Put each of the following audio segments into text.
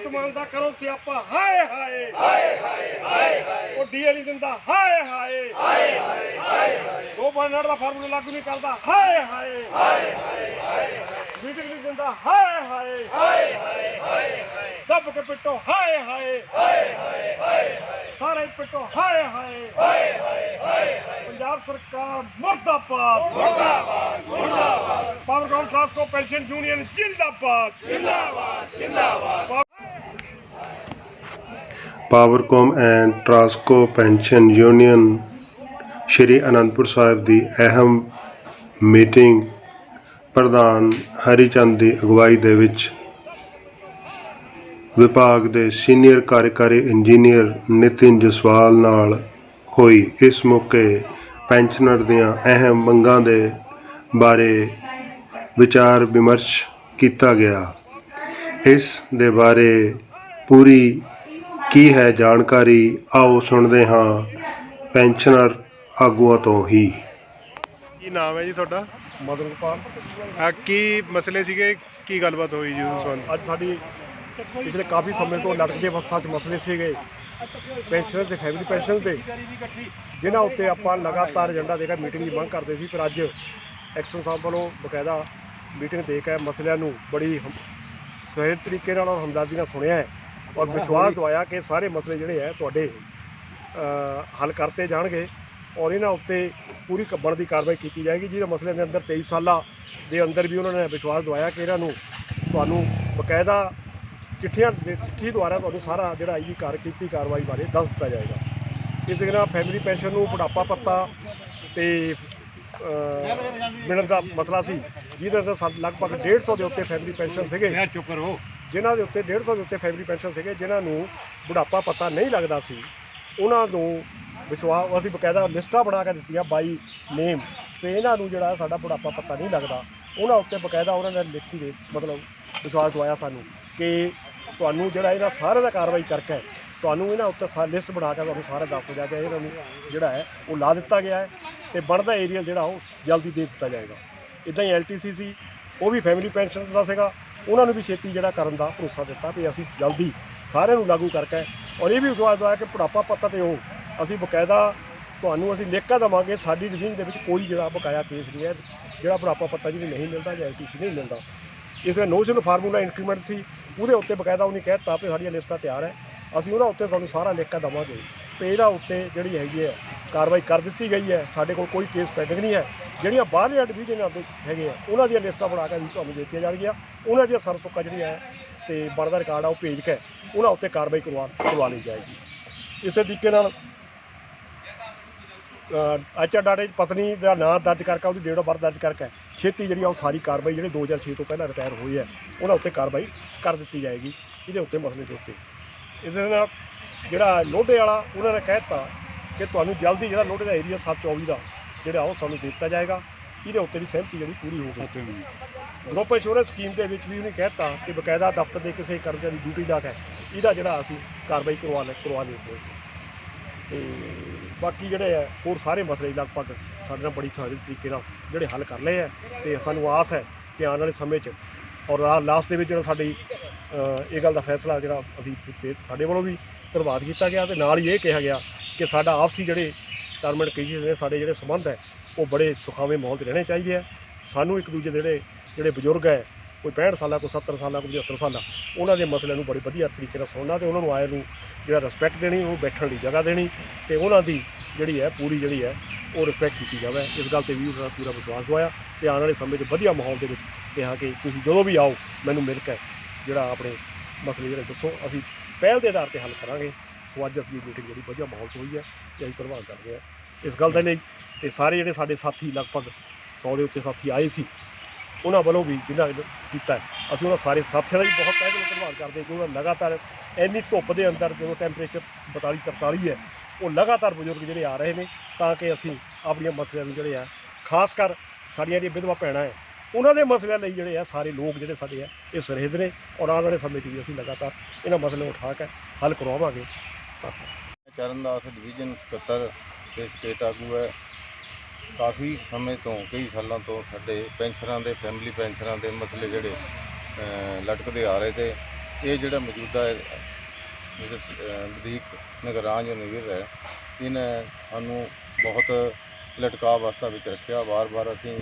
ਭਗਵੰਤ ਮਾਨ ਦਾ ਕਰੋ ਸਿਆਪਾ। ਹਾਏ ਹਾਏ। ਹਾਏ ਹਾਏ ਹਾਏ ਉਹ ਡੀਏ ਨਹੀਂ ਦਿੰਦਾ। ਹਾਏ ਹਾਏ। ਹਾਏ ਹਾਏ ਉਹ ਬਨੜ ਦਾ ਫਾਰਮੂਲਾ ਲਾਗੂ ਨਹੀਂ ਕਰਦਾ। ਹਾਏ ਹਾਏ। ਹਾਏ ਹਾਏ ਮੀਟਿੰਗ ਨਹੀਂ ਦਿੰਦਾ। ਹਾਏ ਹਾਏ। ਹਾਏ ਹਾਏ ਦੱਬ ਕੇ ਪਿੱਟੋ। ਹਾਏ ਹਾਏ। ਹਾਏ ਹਾਏ ਸਾਰੇ ਪਿੱਟੋ। ਹਾਏ ਹਾਏ। ਹਾਏ ਹਾਏ ਪੰਜਾਬ ਸਰਕਾਰ ਮੁਰਦਾਬਾਦ। ਮੁਰਦਾਬਾਦ। ਮੁਰਦਾਬਾਦ। ਪਾਵਰਕਾਮ ਟਰਾਂਸਕੋ ਪੈਨਸ਼ਨ ਯੂਨੀਅਨ ਜਿੰਦਾਬਾਦ। ਜਿੰਦਾਬਾਦ ਜਿੰਦਾਬਾਦ। Powercom and Transco pension union Shri Anandpur Sahib ਦੀ ਅਹਿਮ ਮੀਟਿੰਗ ਪ੍ਰਧਾਨ ਹਰੀਚੰਦ ਦੀ ਅਗਵਾਈ ਦੇ ਵਿੱਚ ਵਿਭਾਗ ਦੇ ਸੀਨੀਅਰ ਕਾਰਜਕਾਰੀ ਇੰਜੀਨੀਅਰ ਨਿਤਿਨ ਜਸਵਾਲ ਨਾਲ ਹੋਈ ਇਸ ਮੌਕੇ ਪੈਨਸ਼ਨਰ ਦੀਆਂ ਅਹਿਮ ਮੰਗਾਂ ਦੇ ਬਾਰੇ ਵਿਚਾਰ ਵਿਮਰਸ਼ ਕੀਤਾ ਗਿਆ। ਇਸ ਦੇ ਬਾਰੇ ਪੂਰੀ ਕੀ ਹੈ ਜਾਣਕਾਰੀ? ਆਓ ਸੁਣਦੇ ਹਾਂ ਪੈਨਸ਼ਨਰ ਆਗੂਆਂ ਤੋਂ ਹੀ। ਕੀ ਨਾਮ ਹੈ ਜੀ ਤੁਹਾਡਾ? ਮਦਨਪਾਲ। ਆ ਕੀ ਮਸਲੇ ਸੀਗੇ? ਕੀ ਗੱਲਬਾਤ ਹੋਈ ਜੀ ਉਸ ਸੰਬੰਧ? ਅੱਜ ਸਾਡੀ ਪਿਛਲੇ ਕਾਫੀ ਸਮੇਂ ਤੋਂ ਲਟਕਦੇ ਅਵਸਥਾ 'ਚ ਮਸਲੇ ਸੀਗੇ। ਪੈਨਸ਼ਨ ਤੇ ਫੈਮਿਲੀ ਪੈਨਸ਼ਨ ਤੇ ਜਿਨ੍ਹਾਂ ਉੱਤੇ ਆਪਾਂ ਲਗਾਤਾਰ ਏਜੰਡਾ ਦੇ ਕੇ ਮੀਟਿੰਗ ਦੀ ਮੰਗ ਕਰਦੇ ਸੀ ਪਰ ਅੱਜ ਐਕਸ਼ਨ ਸਾਹਿਬ ਵੱਲੋਂ ਬਕਾਇਦਾ ਮੀਟਿੰਗ ਦੇ ਕੇ ਮਸਲਿਆਂ ਨੂੰ ਬੜੀ ਹਮ- ਸਹੀ ਤਰੀਕੇ ਨਾਲ ਔਰ ਹਮਦਰਦੀ ਨਾਲ ਸੁਣਿਆ ਹੈ। ਔਰ ਵਿਸ਼ਵਾਸ ਦਵਾਇਆ ਕਿ ਸਾਰੇ ਮਸਲੇ ਜਿਹੜੇ ਹੈ ਤੁਹਾਡੇ ਅ, ਹੱਲ ਕਰਤੇ ਜਾਣਗੇ ਔਰ ਇਹਨਾਂ ਉੱਤੇ ਪੂਰੀ ਕੱਬਣ ਦੀ ਕਾਰਵਾਈ ਕੀਤੀ ਜਾਏਗੀ ਜਿਹਦੇ ਮਸਲੇ ਦੇ ਅੰਦਰ 23 ਸਾਲਾਂ ਦੇ ਅੰਦਰ ਵੀ ਉਹਨਾਂ ਨੇ ਵਿਸ਼ਵਾਸ ਦਵਾਇਆ ਕਿ ਇਹਨਾਂ ਨੂੰ ਤੁਹਾਨੂੰ ਬਕਾਇਦਾ ਚਿੱਠੀਆਂ ਚਿੱਠੀ ਦੁਆਰਾ ਤੁਹਾਨੂੰ ਸਾਰਾ ਜਿਹੜਾ ਇਹਦੀ ਕਾਰ ਕੀਤੀ ਕਾਰਵਾਈ ਬਾਰੇ ਦੱਸ ਦਿੱਤਾ ਜਾਏਗਾ। ਇਸ ਦੇ ਨਾਲ ਫੈਮਿਲੀ ਪੈਨਸ਼ਨ ਨੂੰ ਬੁਢਾਪਾ ਭੱਤਾ ਤੇ ਮਿਲਣ ਦਾ ਮਸਲਾ ਸੀ ਜਿਹਦੇ ਅੰਦਰ ਲਗਭਗ 150 ਦੇ ਉੱਤੇ ਫੈਮਿਲੀ ਪੈਨਸ਼ਨ ਸੀਗੇ। ਜਿਨ੍ਹਾਂ ਦੇ ਉੱਤੇ 150 ਦੇ ਉੱਤੇ ਫੈਮਿਲੀ ਪੈਨਸ਼ਨ ਸੀਗੇ, ਜਿਨ੍ਹਾਂ ਨੂੰ ਬੁਢਾਪਾ ਪਤਾ ਨਹੀਂ ਲੱਗਦਾ ਸੀ, ਉਹਨਾਂ ਨੂੰ ਵਿਸ਼ਵਾਸ, ਅਸੀਂ ਬਕਾਇਦਾ ਲਿਸਟਾਂ ਬਣਾ ਕੇ ਦਿੱਤੀਆਂ ਬਾਈ ਨੇਮ ਤੇ ਇਹਨਾਂ ਨੂੰ ਜਿਹੜਾ ਸਾਡਾ ਬੁਢਾਪਾ ਪਤਾ ਨਹੀਂ ਲੱਗਦਾ। ਉਹਨਾਂ ਉੱਤੇ ਬਕਾਇਦਾ ਉਹਨਾਂ ਨੇ ਲਿਖਤੀ ਦੇ ਮਤਲਬ ਵਿਸ਼ਵਾਸ ਦਵਾਇਆ ਸਾਨੂੰ ਕਿ ਤੁਹਾਨੂੰ ਜਿਹੜਾ ਇਹਨਾਂ ਸਾਰਿਆਂ ਦਾ ਕਾਰਵਾਈ ਕਰਕੇ ਤੁਹਾਨੂੰ ਇਹਨਾਂ ਉੱਤੇ ਸਾ, ਲਿਸਟ ਬਣਾ ਕੇ ਤੁਹਾਨੂੰ ਸਾਰਾ ਦੱਸ ਦਿਆ ਗਿਆ ਇਹਨਾਂ ਨੂੰ ਜਿਹੜਾ ਹੈ ਉਹ ਲਾ ਦਿੱਤਾ ਗਿਆ ਹੈ ਤੇ ਬਣਦਾ ਏਰੀਆ ਜਿਹੜਾ ਉਹ ਜਲਦੀ ਦੇ ਦਿੱਤਾ ਜਾਏਗਾ। ਇਦਾਂ ਹੀ ਐਲਟੀਸੀ ਸੀ, ਉਹ ਵੀ ਫੈਮਿਲੀ ਪੈਨਸ਼ਨ ਦਾ ਸੀਗਾ। ਉਹਨਾਂ ਨੂੰ ਵੀ ਛੇਤੀ ਜਿਹੜਾ ਕਰਨ ਦਾ ਭਰੋਸਾ ਦਿੱਤਾ ਵੀ ਅਸੀਂ ਜਲਦੀ ਸਾਰਿਆਂ ਨੂੰ ਲਾਗੂ ਕਰਕੇ ਔਰ ਇਹ ਵੀ ਵਿਸ਼ਵਾਸ ਦਵਾਇਆ ਕਿ ਬੁਢਾਪਾ ਪੱਤਾ ਤੇ ਉਹ ਅਸੀਂ ਬਕਾਇਦਾ ਤੁਹਾਨੂੰ ਅਸੀਂ ਲਿਖ ਕੇ ਦੇਵਾਂਗੇ, ਸਾਡੀ ਡਿਸੀਜਨ ਦੇ ਵਿੱਚ ਕੋਈ ਜਿਹੜਾ ਬਕਾਇਆ ਕੇਸ ਨਹੀਂ ਹੈ, ਜਿਹੜਾ ਬੁਢਾਪਾ ਪੱਤਾ ਜਿਹਨੂੰ ਨਹੀਂ ਮਿਲਦਾ ਜਾਂ ਐਲਟੀਸੀ ਨਹੀਂ ਮਿਲਦਾ। ਇਸ ਵਿੱਚ ਨੋਸ਼ਨ ਫਾਰਮੂਲਾ ਇੰਕਰੀਮੈਂਟ ਸੀ, ਉਹਦੇ ਉੱਤੇ ਬਕਾਇਦਾ ਉਹਨੇ ਕਹਿ ਦਿੱਤਾ ਵੀ ਸਾਡੀਆਂ ਲਿਸਟਾਂ ਤਿਆਰ ਹੈ। ਅਸੀਂ ਉਹਨਾਂ ਉੱਤੇ ਤੁਹਾਨੂੰ ਸਾਰਾ ਲੇਖਾ ਕੇ ਦੇਵਾਂਗੇ। ਤੇ ਇਹਦਾ ਉੱਤੇ ਜਿਹੜੀ ਹੈਗੀ ਹੈ ਕਾਰਵਾਈ ਕਰ ਦਿੱਤੀ ਗਈ ਹੈ। ਸਾਡੇ ਕੋਲ ਕੋਈ ਕੇਸ ਪੈਂਡਿੰਗ ਨਹੀਂ ਹੈ। ਜਿਹੜੀਆਂ ਬਾਹਰਲੀਆਂ ਡਿਵੀਜ਼ਨ ਦੇ ਹੈਗੇ ਆ, ਉਹਨਾਂ ਦੀਆਂ ਲਿਸਟਾਂ ਬਣਾ ਕੇ ਵੀ ਤੁਹਾਨੂੰ ਦੇ ਦਿੱਤੀਆਂ ਜਾਣਗੀਆਂ। ਉਹਨਾਂ ਦੀਆਂ ਸਰਸੁੱਕਾ ਜਿਹੜੀ ਹੈ ਤੇ ਬਣਦਾ ਰਿਕਾਰਡ ਆ, ਉਹ ਭੇਜ ਕੇ ਉਹਨਾਂ ਉੱਤੇ ਕਾਰਵਾਈ ਕਰਵਾ ਕਰਵਾ ਲਈ ਜਾਏਗੀ। ਇਸੇ ਤਰੀਕੇ ਨਾਲ ਅੱਛਾ ਡਾਟੇ 'ਚ ਪਤਨੀ ਦਾ ਨਾਂ ਦਰਜ ਕਰਕੇ, ਉਹਦੀ ਡੇਟ ਆਫ ਬਰਥ ਦਰਜ ਕਰਕੇ ਛੇਤੀ ਜਿਹੜੀ ਆ ਉਹ ਸਾਰੀ ਕਾਰਵਾਈ ਜਿਹੜੇ 2006 ਤੋਂ ਪਹਿਲਾਂ ਰਿਟਾਇਰ ਹੋਏ ਹੈ, ਉਹਨਾਂ ਉੱਤੇ ਕਾਰਵਾਈ ਕਰ ਦਿੱਤੀ ਜਾਏਗੀ। ਇਹਦੇ ਉੱਤੇ ਮਸਲੇ ਦੇ ਉੱਤੇ। ਇਹਦੇ ਨਾਲ ਜਿਹੜਾ ਲੋਢੇ ਵਾਲਾ, ਉਹਨਾਂ ਨੇ ਕਹਿ ਦਿੱਤਾ ਕਿ ਤੁਹਾਨੂੰ ਜਲਦੀ ਜਿਹੜਾ ਲੋਢੇ ਦਾ ਏਰੀਆ 724 ਦਾ ਜਿਹੜਾ ਉਹ ਸਾਨੂੰ ਦੇ ਦਿੱਤਾ ਜਾਏਗਾ। ਇਹਦੇ ਉੱਤੇ ਦੀ ਸਹਿਮਤੀ ਜਿਹੜੀ ਪੂਰੀ ਹੋ ਗਈ। ਗਰੁੱਪ ਇੰਸ਼ੋਰੈਂਸ ਸਕੀਮ ਦੇ ਵਿੱਚ ਵੀ ਉਹਨੇ ਕਹਿ ਦਿੱਤਾ ਕਿ ਬਕਾਇਦਾ ਦਫ਼ਤਰ ਦੇ ਕਿਸੇ ਕਰਮਚਾਰੀ ਦੀ ਡਿਊਟੀ ਦਾ ਹੈ। ਇਹਦਾ ਜਿਹੜਾ ਅਸੀਂ ਕਾਰਵਾਈ ਕਰਵਾ ਲੈ ਕਰਵਾ ਦੇ ਤੇ ਬਾਕੀ ਜਿਹੜੇ ਆ ਹੋਰ ਸਾਰੇ ਮਸਲੇ ਲਗਭਗ ਸਾਡੇ ਨਾਲ ਬੜੀ ਸਹਜ ਤਰੀਕੇ ਨਾਲ ਜਿਹੜੇ ਹੱਲ ਕਰ ਲਏ ਆ ਤੇ ਸਾਨੂੰ ਆਸ ਹੈ ਕਿ ਆਉਣ ਵਾਲੇ ਸਮੇਂ 'ਚ ਔਰ ਲਾਸਟ ਦੇ ਵਿੱਚ ਜਿਹੜਾ ਸਾਡੀ ਇਹ ਗੱਲ ਦਾ ਫੈਸਲਾ ਜਿਹੜਾ ਅਸੀਂ ਸਾਡੇ ਵੱਲੋਂ ਵੀ ਧੰਨਵਾਦ ਕੀਤਾ ਗਿਆ ਤੇ ਨਾਲ ਹੀ ਇਹ ਕਿਹਾ ਗਿਆ ਕਿ ਸਾਡਾ ਆਪਸੀ ਜਿਹੜੇ ਟਰਮ ਐਂਡ ਕੰਡੀਸ਼ਨ ਨੇ ਸਾਡੇ ਜਿਹੜੇ ਸੰਬੰਧ ਹੈ, ਉਹ ਬੜੇ ਸੁਖਾਵੇਂ ਮਾਹੌਲ 'ਚ ਰਹਿਣੇ ਚਾਹੀਦੇ ਆ। ਸਾਨੂੰ ਇੱਕ ਦੂਜੇ ਦੇ ਜਿਹੜੇ ਜਿਹੜੇ ਬਜ਼ੁਰਗ ਹੈ, ਕੋਈ 65 ਸਾਲਾਂ, ਕੋਈ 70 ਸਾਲਾਂ, ਕੋਈ 75 ਸਾਲਾਂ, ਉਹਨਾਂ ਦੇ ਮਸਲਿਆਂ ਨੂੰ ਬੜੇ ਵਧੀਆ ਤਰੀਕੇ ਨਾਲ ਸੁਣਨਾ ਤੇ ਉਹਨਾਂ ਨੂੰ ਆਏ ਨੂੰ ਜਿਹੜਾ ਰਿਸਪੈਕਟ ਦੇਣੀ, ਉਹ ਬੈਠਣ ਦੀ ਜਗ੍ਹਾ ਦੇਣੀ ਤੇ ਉਹਨਾਂ ਦੀ ਜਿਹੜੀ ਹੈ, ਪੂਰੀ ਜਿਹੜੀ ਹੈ, ਉਹ ਰਿਸਪੈਕਟ ਕੀਤੀ ਜਾਵੇ। ਇਸ ਗੱਲ ਤੇ ਵੀ ਉਹਨਾਂ ਦਾ ਪੂਰਾ ਵਿਸ਼ਵਾਸ ਦਵਾਇਆ ਤੇ ਆਉਣ ਵਾਲੇ ਸਮੇਂ 'ਚ ਵਧੀਆ ਮਾਹੌਲ ਦੇ ਵਿੱਚ ਕਿਹਾ ਕਿ ਤੁਸੀਂ ਜਦੋਂ ਵੀ ਆਓ, ਮੈਨੂੰ ਮਿਲ ਕੇ ਜਿਹੜਾ ਆਪਣੇ ਮਸਲੇ ਜਿਹੜੇ ਦੱਸੋ, ਅਸੀਂ ਪਹਿਲ ਦੇ ਆਧਾਰ ਤੇ ਹੱਲ ਕਰਾਂਗੇ। ਸੋ ਅੱਜ ਦੀ ਮੀਟਿੰਗ ਜਿਹੜੀ ਵਧੀਆ ਮਾਹੌਲ 'ਚ ਹੋਈ ਹੈ ਤੇ ਅਸੀਂ ਧੰਨਵਾਦ ਕਰਦੇ ਹਾਂ। ਇਸ ਗੱਲ ਦੇ ਲਈ ਤੇ ਸਾਰੇ ਜਿਹੜੇ ਸਾਡੇ ਸਾਥੀ ਲਗਭਗ 100 ਦੇ ਉੱਤੇ ਸਾਥੀ ਆਏ ਸੀ, ਉਹਨਾਂ ਵੱਲੋਂ ਵੀ ਜਿਨ੍ਹਾਂ ਨੇ ਕੀਤਾ ਅਸੀਂ ਉਹਨਾਂ ਸਾਰੇ ਸਾਥੀਆਂ ਦਾ ਵੀ ਬਹੁਤ ਤਹਿ ਦਿਲੋਂ ਧੰਨਵਾਦ ਕਰਦੇ ਹਾਂ ਕਿ ਉਹਨਾਂ ਲਗਾਤਾਰ ਇੰਨੀ ਧੁੱਪ ਦੇ ਅੰਦਰ ਜਦੋਂ ਟੈਂਪਰੇਚਰ 42 43 ਹੈ, ਉਹ ਲਗਾਤਾਰ ਬਜ਼ੁਰਗ ਜਿਹੜੇ ਆ ਰਹੇ ਨੇ, ਤਾਂ ਕਿ ਅਸੀਂ ਆਪਣੀਆਂ ਮਸਲਿਆਂ ਨੂੰ ਜਿਹੜੇ ਆ, ਖਾਸ ਕਰ ਸਾਡੀਆਂ ਜਿਹੜੀਆਂ ਵਿਧਵਾ ਭੈਣਾਂ ਹੈ, ਉਹਨਾਂ ਦੇ ਮਸਲਿਆਂ ਲਈ ਜਿਹੜੇ ਆ ਸਾਰੇ ਲੋਕ ਜਿਹੜੇ ਸਾਡੇ ਆ, ਇਹ ਸਰਹਿੰਦ ਨੇ ਔਰ ਆਉਣ ਵਾਲੇ ਸਮੇਂ 'ਚ ਵੀ ਅਸੀਂ ਲਗਾਤਾਰ ਇਹਨਾਂ ਮਸਲਿਆਂ ਨੂੰ ਉਠਾ ਕੇ ਹੱਲ ਕਰਵਾਵਾਂਗੇ। ਚਰਨਦਾਸ ਡਿਵੀਜ਼ਨ ਸਕੱਤਰ ਤੇ ਸਟੇਟ ਆਗੂ ਹੈ। ਕਾਫੀ ਸਮੇਂ ਤੋਂ, ਕਈ ਸਾਲਾਂ ਤੋਂ ਸਾਡੇ ਪੈਨਸ਼ਨਰਾਂ ਦੇ ਫੈਮਿਲੀ ਪੈਨਸ਼ਨਰਾਂ ਦੇ ਮਸਲੇ ਜਿਹੜੇ ਲਟਕਦੇ ਆ ਰਹੇ ਤੇ ਇਹ ਜਿਹੜਾ ਮੌਜੂਦਾ, ਜਿਹੜੇ ਵਧੀਕ ਨਿਗਰਾਨ ਜਾਂ ਨਿਗਰ ਹੈ, ਇਹਨੇ ਸਾਨੂੰ ਬਹੁਤ ਲਟਕਾ ਅਵਸਥਾ ਵਿੱਚ ਰੱਖਿਆ। ਵਾਰ-ਵਾਰ ਅਸੀਂ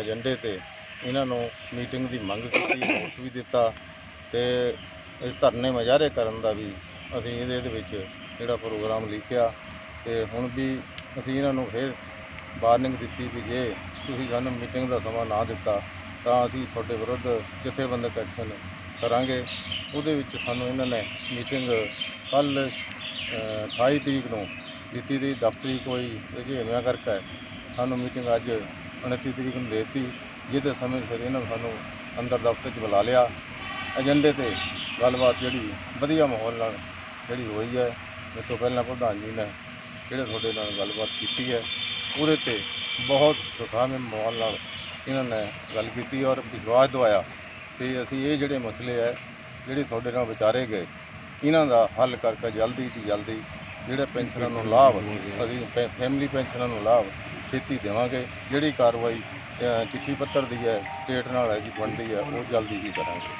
ਏਜੰਡੇ ਤੇ ਇਹਨਾਂ ਨੂੰ ਮੀਟਿੰਗ ਦੀ ਮੰਗ ਕੀਤੀ ਨੋਟਿਸ ਵੀ ਦਿੱਤਾ ਤੇ ਇਹ ਧਰਨੇ ਮੁਜ਼ਾਹਰੇ ਕਰਨ ਦਾ ਵੀ ਅਸੀਂ ਇਹਦੇ ਇਹਦੇ ਵਿੱਚ ਜਿਹੜਾ ਪ੍ਰੋਗਰਾਮ ਲਿਖਿਆ ਤੇ ਹੁਣ ਵੀ ਅਸੀਂ ਇਹਨਾਂ ਨੂੰ ਫਿਰ ਵਾਰਨਿੰਗ ਦਿੱਤੀ ਵੀ ਜੇ ਤੁਸੀਂ ਸਾਨੂੰ ਮੀਟਿੰਗ ਦਾ ਸਮਾਂ ਨਾ ਦਿੱਤਾ, ਤਾਂ ਅਸੀਂ ਤੁਹਾਡੇ ਵਿਰੁੱਧ ਜਥੇਬੰਦਕ ਐਕਸ਼ਨ ਕਰਾਂਗੇ। ਉਹਦੇ ਵਿੱਚ ਸਾਨੂੰ ਇਹਨਾਂ ਨੇ ਮੀਟਿੰਗ ਕੱਲ 28 ਤਰੀਕ ਨੂੰ ਦਿੱਤੀ ਦੀ ਦਫ਼ਤਰੀ ਕੋਈ ਰੁਝੇਵਿਆਂ ਕਰਕੇ ਸਾਨੂੰ ਮੀਟਿੰਗ ਅੱਜ 29 ਤਰੀਕ ਨੂੰ ਦੇ ਦਿੱਤੀ, ਜਿਹਦੇ ਸਮੇਂ ਸਿਰ ਇਹਨਾਂ ਨੇ ਸਾਨੂੰ ਅੰਦਰ ਦਫ਼ਤਰ 'ਚ ਬੁਲਾ ਲਿਆ। ਏਜੰਡੇ ਤੇ ਗੱਲਬਾਤ ਜਿਹੜੀ ਵਧੀਆ ਮਾਹੌਲ ਨਾਲ ਜਿਹੜੀ ਹੋਈ ਹੈ ਇਹ ਤੋਂ ਪਹਿਲਾਂ ਪ੍ਰਧਾਨ ਜੀ ਨੇ ਜਿਹੜੇ ਤੁਹਾਡੇ ਨਾਲ ਗੱਲਬਾਤ ਕੀਤੀ ਹੈ ਉਹਦੇ ਤੇ ਬਹੁਤ ਸੁਖਾਵੇਂ ਮਾਹੌਲ ਨਾਲ ਇਹਨਾਂ ਨੇ ਗੱਲ ਕੀਤੀ ਔਰ ਵਿਸ਼ਵਾਸ ਦਵਾਇਆ। ਕਿ ਅਸੀਂ ਇਹ ਜਿਹੜੇ ਮਸਲੇ ਹੈ ਜਿਹੜੇ ਤੁਹਾਡੇ ਨਾਲ ਵਿਚਾਰੇ ਗਏ ਇਹਨਾਂ ਦਾ ਹੱਲ ਕਰਕੇ ਜਲਦੀ ਤੋਂ ਜਲਦੀ ਜਿਹੜੇ ਪੈਨਸ਼ਨਾਂ ਨੂੰ ਲਾਭ ਅਸੀਂ ਫੈਮਿਲੀ ਪੈਨਸ਼ਨਾਂ ਨੂੰ ਲਾਭ ਛੇਤੀ ਦੇਵਾਂਗੇ। ਜਿਹੜੀ ਕਾਰਵਾਈ ਚਿੱਠੀ ਪੱਤਰ ਦੀ ਹੈ ਸਟੇਟ ਨਾਲ ਹੈ ਜੀ ਬਣਦੀ ਹੈ ਉਹ ਜਲਦੀ ਹੀ ਕਰਾਂਗੇ।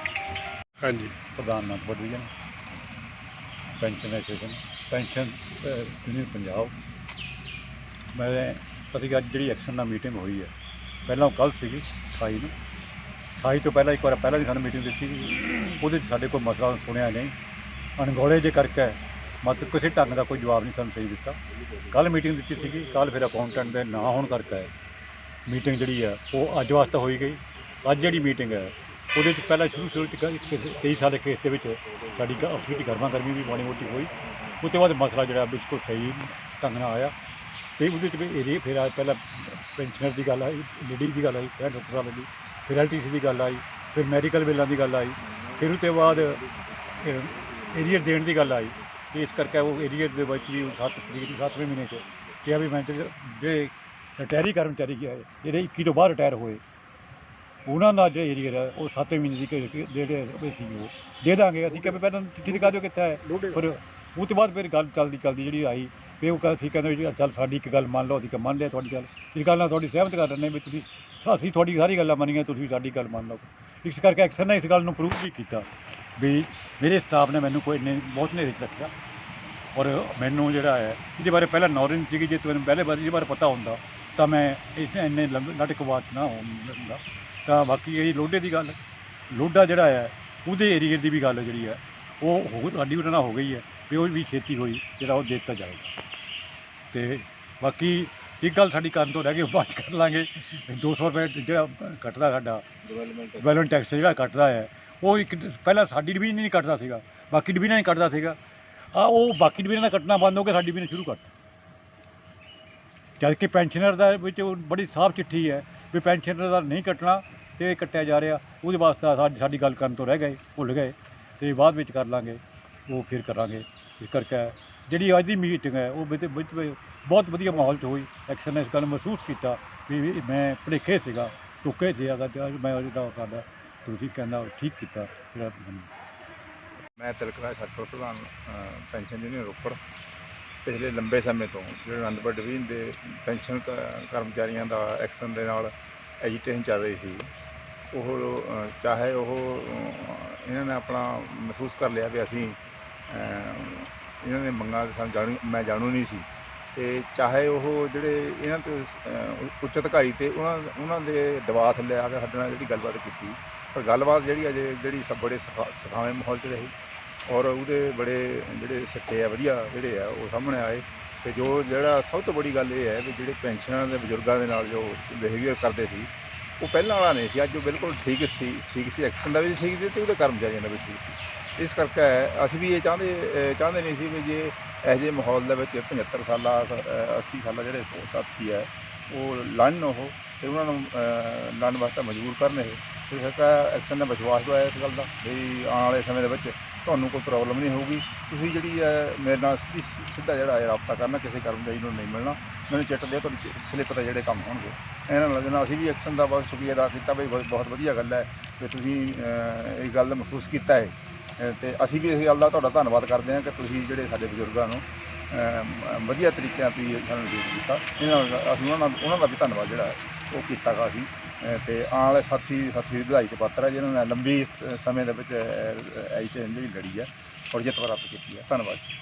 ਹਾਂਜੀ। ਪ੍ਰਧਾਨ ਮੰਤਰੀ division pension association pension union Punjab. ਮੈਂ, ਅਸੀਂ ਅੱਜ ਜਿਹੜੀ ਐਕਸ਼ਨ ਨਾਲ ਮੀਟਿੰਗ ਹੋਈ ਹੈ, ਪਹਿਲਾਂ ਕੱਲ ਸੀਗੀ 28 ਨੂੰ। 28 ਤੋਂ ਪਹਿਲਾਂ, ਇੱਕ ਵਾਰ ਪਹਿਲਾਂ ਵੀ ਸਾਨੂੰ ਮੀਟਿੰਗ ਦਿੱਤੀ। ਸੀ ਉਹਦੇ 'ਚ ਸਾਡੇ ਕੋਲ ਮਸਲਾ ਸੁਣਿਆ ਨਹੀਂ। ਅਣਗੌਲੇ ਜੇ ਕਰਕੇ ਮਤਲਬ ਕਿਸੇ ਢੰਗ ਦਾ ਕੋਈ ਜਵਾਬ ਨਹੀਂ ਸਾਨੂੰ ਸਹੀ ਦਿੱਤਾ। ਕੱਲ ਮੀਟਿੰਗ ਦਿੱਤੀ ਸੀਗੀ ਕੱਲ ਫਿਰ ਅਕਾਊਂਟੈਂਟ ਦੇ ਨਾ ਹੋਣ ਕਰਕੇ ਮੀਟਿੰਗ ਜਿਹੜੀ ਹੈ, ਉਹ ਅੱਜ ਵਾਸਤੇ ਹੋਈ ਗਈ। ਅੱਜ ਜਿਹੜੀ ਮੀਟਿੰਗ ਹੈ ਉਹਦੇ 'ਚ ਪਹਿਲਾਂ ਸ਼ੁਰੂ ਸ਼ੁਰੂ 'ਚ ਕ- ਕਿਸੇ 23 ਸਾਲ ਦੇ ਕੇਸ ਦੇ ਵਿੱਚ ਸਾਡੀ ਗ- ਆਪਸ ਵਿੱਚ ਗਰਮਾ ਗਰਮੀ ਵੀ ਮਾੜੀ ਮੋਟੀ ਹੋਈ। ਉਸ ਤੋਂ ਬਾਅਦ ਮਸਲਾ ਜਿਹੜਾ ਬਿਲਕੁਲ ਸਹੀ ਢੰਗ ਨਾਲ ਆਇਆ। ਤੇ ਉਹਦੇ ਚ ਵੀ ਏਰੀਏ ਫਿਰ ਆਇਆ ਪਹਿਲਾਂ ਪੈਨਸ਼ਨਰ ਦੀ ਗੱਲ ਆਈ ਲੇਡੀਜ਼ ਦੀ ਗੱਲ ਆਈ 65 70 ਸਾਲ ਦੀ, ਫਿਰ ਐਲਟੀਸੀ ਦੀ ਗੱਲ ਆਈ, ਫਿਰ ਮੈਡੀਕਲ ਬਿੱਲਾਂ ਦੀ ਗੱਲ ਆਈ, ਫਿਰ ਉਸ ਤੋਂ ਬਾਅਦ ਏਰੀਅਰ ਦੇਣ ਦੀ ਗੱਲ ਆਈ। ਤੇ ਇਸ ਕਰਕੇ ਉਹ ਏਰੀਅਰ ਦੇ ਵਿੱਚ ਵੀ 7 ਤਰੀਕ ਦੀ 7ਵੇਂ ਮਹੀਨੇ 'ਚ ਕਿਹਾ ਵੀ ਮੈਂ ਤੇ ਜਿਹੜੇ ਰਿਟਾਇਰੀ ਕਰਮਚਾਰੀ ਕੀ ਜਿਹੜੇ 21 ਤੋਂ ਬਾਅਦ ਰਿਟਾਇਰ ਹੋਏ ਉਹਨਾਂ ਦਾ ਜਿਹੜਾ ਏਰੀਅਰ ਹੈ ਉਹ 7ਵੇਂ ਮਹੀਨੇ ਦੀ ਕਿ- ਜਿਹੜੇ ਸੀ ਉਹ। ਦੇ ਦਾਂਗੇ ਅਸੀਂ ਕਿ ਪਹਿਲਾਂ ਚਿੱਠੀ ਦਿਖਾ ਦਿਓ ਕਿੱਥੇ ਹੈ। ਪਰ ਉਹ ਤੋਂ ਬਾਅਦ ਫਿਰ ਗੱਲ ਚੱਲਦੀ ਚੱਲਦੀ ਜਿਹੜੀ ਆਈ, ਵੀ ਉਹ ਕਹਿੰਦਾ ਕਹਿੰਦੇ ਵੀ ਚੱਲ ਸਾਡੀ ਇੱਕ ਗੱਲ ਮੰਨ ਲਓ, ਅਸੀਂ ਕਿ ਮੰਨ ਲਿਆ ਤੁਹਾਡੀ ਗੱਲ। ਇਸ ਗੱਲ ਨਾਲ ਤੁਹਾਡੀ ਸਹਿਮਤ ਕਰ ਰਹੇ ਵੀ ਤੁਸੀਂ, ਅਸੀਂ ਤੁਹਾਡੀ ਸਾਰੀ ਗੱਲਾਂ ਮੰਨੀਆਂ, ਤੁਸੀਂ ਸਾਡੀ ਗੱਲ ਮੰਨ ਲਓ। ਇਸ ਕਰਕੇ ਐਕਸ਼ਨ ਨੇ ਇਸ ਗੱਲ ਨੂੰ ਪ੍ਰੂਵ ਵੀ ਕੀਤਾ ਵੀ ਮੇਰੇ ਸਟਾਫ ਨੇ ਮੈਨੂੰ ਕੋਈ ਇੰਨੇ ਬਹੁਤ ਨੇੜੇ 'ਚ ਰੱਖਿਆ। ਔਰ ਮੈਨੂੰ ਜਿਹੜਾ ਹੈ, ਇਹਦੇ ਬਾਰੇ ਪਹਿਲਾਂ ਨੌਲੇਜ ਸੀਗੀ, ਜੇ ਤੁਹਾਨੂੰ ਪਹਿਲੇ ਬਾਰੇ ਇਹਦੇ ਬਾਰੇ ਪਤਾ ਹੁੰਦਾ ਤਾਂ ਮੈਂ ਇਸ ਇੰਨੇ ਲੰਬੇ ਲਟਕਵਾਟ ਨਾ ਹੁੰਦਾ ਤਾਂ ਬਾਕੀ ਇਹ ਲੋਡੇ ਦੀ ਗੱਲ ਲੋਡਾ ਜਿਹੜਾ ਹੈ ਉਹਦੇ ਏਰੀਏ ਦੀ ਵੀ ਗੱਲ ਜਿਹੜੀ ਹੈ ਉਹ ਹੋ ਸਾਡੀ ਉਹਨਾਂ ਨਾਲ ਹੋ ਗਈ ਹੈ ਵੀ ਉਹ ਵੀ ਛੇਤੀ ਹੋਈ ਜਿਹੜਾ ਉਹ ਦਿੱਤਾ ਜਾਏਗਾ। ਤੇ ਬਾਕੀ ਇੱਕ ਗੱਲ ਸਾਡੀ ਕਰਨ ਤੋਂ ਰਹਿ ਗਈ 'ਚ ਕਰ ਲਾਂਗੇ। 200 ਰੁਪਏ ਜਿਹੜਾ ਕੱਟਦਾ ਸਾਡਾ ਡਿਵੈਲਪਮੈਂਟ ਡਿਵੈਲਪਮੈਂਟ ਟੈਕਸ ਜਿਹੜਾ ਕੱਟਦਾ ਹੈ ਉਹ ਇੱਕ ਪਹਿਲਾਂ ਸਾਡੀ ਡਿਵੀਜ਼ਨ ਨਹੀਂ ਕੱਟਦਾ ਸੀਗਾ ਬਾਕੀ ਡਿਵੀਜ਼ਨਾਂ ਨਹੀਂ ਕੱਟਦਾ ਸੀਗਾ। ਆ ਉਹ ਬਾਕੀ ਡਿਵੀਜ਼ਨਾਂ ਦਾ ਕੱਟਣਾ ਬੰਦ ਹੋ ਗਿਆ ਸਾਡੀ ਡਿਵੀਜ਼ਨ ਸ਼ੁਰੂ ਕਰਤਾ। ਜਦ ਕਿ ਪੈਨਸ਼ਨਰ ਦਾ ਵਿੱਚ ਉਹ ਬੜੀ ਸਾਫ਼ ਚਿੱਠੀ ਹੈ ਵੀ ਪੈਨਸ਼ਨਰ ਦਾ ਨਹੀਂ ਕੱਟਣਾ ਤੇ ਇਹ ਕੱਟਿਆ ਜਾ ਰਿਹਾ, ਉਹਦੇ ਵਾਸਤੇ ਸਾਡੀ ਸਾਡੀ ਗੱਲ ਕਰਨ ਤੋਂ ਰਹਿ ਗਏ, ਭੁੱਲ ਗਏ ਤੇ ਬਾਅਦ ਵਿੱਚ ਕਰ ਲਾਂਗੇ, ਉਹ ਫਿਰ ਕਰਾਂਗੇ। ਇਸ ਕਰਕੇ ਜਿਹੜੀ ਅੱਜ ਦੀ ਮੀਟਿੰਗ ਹੈ, ਉਹ ਵਿੱਚ ਵਿੱਚ ਬਹੁਤ ਵਧੀਆ ਮਾਹੌਲ 'ਚ ਹੋਈ, ਐਕਸ਼ਨ ਨੇ ਇਸ ਗੱਲ ਮਹਿਸੂਸ ਕੀਤਾ ਵੀ ਮੈਂ ਭੁਲੇਖੇ ਸੀਗਾ ਤੁੱਕੇ ਸੀ ਅਗਰ ਮੈਂ ਉਹਦਾ ਕਰਦਾ ਤੁਸੀਂ ਕਹਿੰਦਾ ਠੀਕ ਕੀਤਾ, ਜਿਹੜਾ ਮੈਂ ਤਿਲਕਰਾਜ ਸਰਕਲ ਪ੍ਰਧਾਨ ਪੈਨਸ਼ਨ ਯੂਨੀਅਨ ਰੋਪੜ। ਪਿਛਲੇ ਲੰਬੇ ਸਮੇਂ ਤੋਂ ਜਿਹੜੇ ਅਨੰਦਪੁਰ ਡਿਵੀਜ਼ਨ ਦੇ ਪੈਨਸ਼ਨ ਕਰਮਚਾਰੀਆਂ ਦਾ ਐਕਸ਼ਨ ਦੇ ਨਾਲ ਐਜੀਟੇਸ਼ਨ ਚੱਲ ਰਹੀ ਸੀ, ਉਹ ਚਾਹੇ ਉਹ ਇਹਨਾਂ ਨੇ ਆਪਣਾ ਮਹਿਸੂਸ ਕਰ ਲਿਆ ਵੀ ਅਸੀਂ ਇਹਨਾਂ ਦੇ ਮੰਗਾਂ ਸਾਨੂੰ ਜਾਣੂ, ਮੈਂ ਜਾਣੂ ਨਹੀਂ ਸੀ। ਤੇ ਚਾਹੇ ਉਹ ਜਿਹੜੇ ਇਹਨਾਂ ਤੇ ਉੱਚ ਅਧਿਕਾਰੀ ਤੇ ਉਹਨਾਂ ਉਹਨਾਂ ਦੇ ਦਬਾਅ ਥੱਲੇ ਆ ਕੇ ਸਾਡੇ ਨਾਲ ਜਿਹੜੀ ਗੱਲਬਾਤ ਕੀਤੀ, ਪਰ ਗੱਲਬਾਤ ਜਿਹੜੀ ਅਜੇ, ਜਿਹੜੀ ਸਭ ਬੜੇ ਸਖਾ- ਸਖਾਵੇਂ ਮਾਹੌਲ 'ਚ ਰਹੀ ਔਰ ਉਹਦੇ ਬੜੇ ਜਿਹੜੇ ਸਿੱਟੇ ਆ, ਵਧੀਆ ਜਿਹੜੇ ਆ, ਉਹ ਸਾਹਮਣੇ ਆਏ। ਤੇ ਜੋ ਜਿਹੜਾ ਸਭ ਤੋਂ ਬੜੀ ਗੱਲ ਇਹ ਹੈ ਵੀ ਜਿਹੜੇ ਪੈਨਸ਼ਨਰਾਂ ਦੇ ਬਜ਼ੁਰਗਾਂ ਦੇ ਨਾਲ ਜੋ ਬਿਹੇਵੀਅਰ ਕਰਦੇ ਸੀ, ਉਹ ਪਹਿਲਾਂ ਵਾਲਾ ਨਹੀਂ ਸੀ, ਅੱਜ ਉਹ ਬਿਲਕੁਲ ਠੀਕ ਸੀ ਠੀਕ ਸੀ ਐਕਸ਼ਨ ਦਾ ਵੀ ਠੀਕ ਸੀ ਤੇ ਉਹਦੇ ਕਰਮਚਾਰੀਆਂ ਦਾ ਵੀ ਠੀਕ ਸੀ। ਇਸ ਕਰਕੇ ਅਸੀਂ ਵੀ ਇਹ ਚਾਹੁੰਦੇ ਚਾਹੁੰਦੇ ਨਹੀਂ ਸੀ ਵੀ ਜੇ ਇਹੋ ਜਿਹੇ ਮਾਹੌਲ ਦੇ ਵਿੱਚ 75 ਸਾਲਾ ਅਹ 80 ਸਾਲਾ ਜਿਹੜੇ ਸਾਥੀ ਹੈ, ਉਹ ਲੜਨ ਉਹ ਤੇ ਉਹਨਾਂ ਨੂੰ ਲੜਨ ਵਾਸਤੇ ਮਜਬੂਰ ਕਰਨ ਇਹ। ਇਸ ਕਰਕੇ ਐਕਸ਼ਨ ਨੇ ਵਿਸ਼ਵਾਸ ਦਵਾਇਆ ਇਸ ਗੱਲ ਦਾ ਵੀ ਆਉਣ ਵਾਲੇ ਸਮੇਂ ਦੇ ਵਿੱਚ ਤੁਹਾਨੂੰ ਕੋਈ ਪ੍ਰੋਬਲਮ ਨਹੀਂ ਹੋਊਗੀ। ਤੁਸੀਂ ਜਿਹੜੀ ਹੈ ਮੇਰੇ ਨਾਲ ਸਿੱਧੀ ਸਿੱਧਾ ਜਿਹੜਾ ਹੈ ਰਾਬਤਾ ਕਰਨਾ ਕਿਸੇ ਕਰਮਚਾਰੀ ਨੂੰ ਨਹੀਂ ਮਿਲਣਾ। ਮੈਨੂੰ ਚਿੱਟ ਦੇ ਤੁਹਾਡੀ ਸਲਿੱਪ ਦਾ ਜਿਹੜੇ ਕੰਮ ਹੋਣਗੇ। ਇਹਨਾਂ ਨਾਲ ਲੱਗਣਾ ਅਸੀਂ ਵੀ ਐਕਸ਼ਨ ਦਾ ਬਹੁਤ ਸ਼ੁਕਰੀਆ ਅਦਾ ਕੀਤਾ ਵੀ ਬਹੁਤ ਵਧੀਆ ਗੱਲ ਹੈ ਕਿ ਤੁਸੀਂ ਇਹ ਗੱਲ ਮਹਿਸੂਸ ਕੀਤਾ ਹੈ। ਅਹ, ਤੇ ਅਸੀਂ ਵੀ ਇਸ ਗੱਲ ਦਾ ਤੁਹਾਡਾ ਧੰਨਵਾਦ ਕਰਦੇ ਹਾਂ ਕਿ ਤੁਸੀਂ ਜਿਹੜੇ ਸਾਡੇ ਬਜ਼ੁਰਗਾਂ ਨੂੰ ਵਧੀਆ ਤਰੀਕੇ ਨਾਲ ਤੁਸੀਂ ਸਾਨੂੰ ਡੀਲ ਕੀਤਾ। ਇਹਨਾਂ ਨਾਲ ਅਸੀਂ ਉਹਨਾਂ ਨਾਲ ਉਹਨਾਂ ਦਾ ਵੀ ਧੰਨਵਾਦ ਜਿਹੜਾ ਹੈ ਉਹ ਕੀਤਾ ਗਾ ਅਸੀਂ ਤੇ ਆਉਣ ਵਾਲੇ ਸਾਥੀ ਸਾਥੀ ਦੀ ਵਧਾਈ ਦੇ ਪਾਤਰ ਹੈ ਜਿਨ੍ਹਾਂ ਨੇ ਲੰਬੀ ਸਮੇਂ ਦੇ ਵਿੱਚ ਐਜੀਟੇਸ਼ਨ ਜਿਹੜੀ ਲੜੀ ਹੈ ਔਰ ਜਿੱਤ ਪ੍ਰਾਪਤ ਕੀਤੀ ਹੈ ਧੰਨਵਾਦ ਜੀ।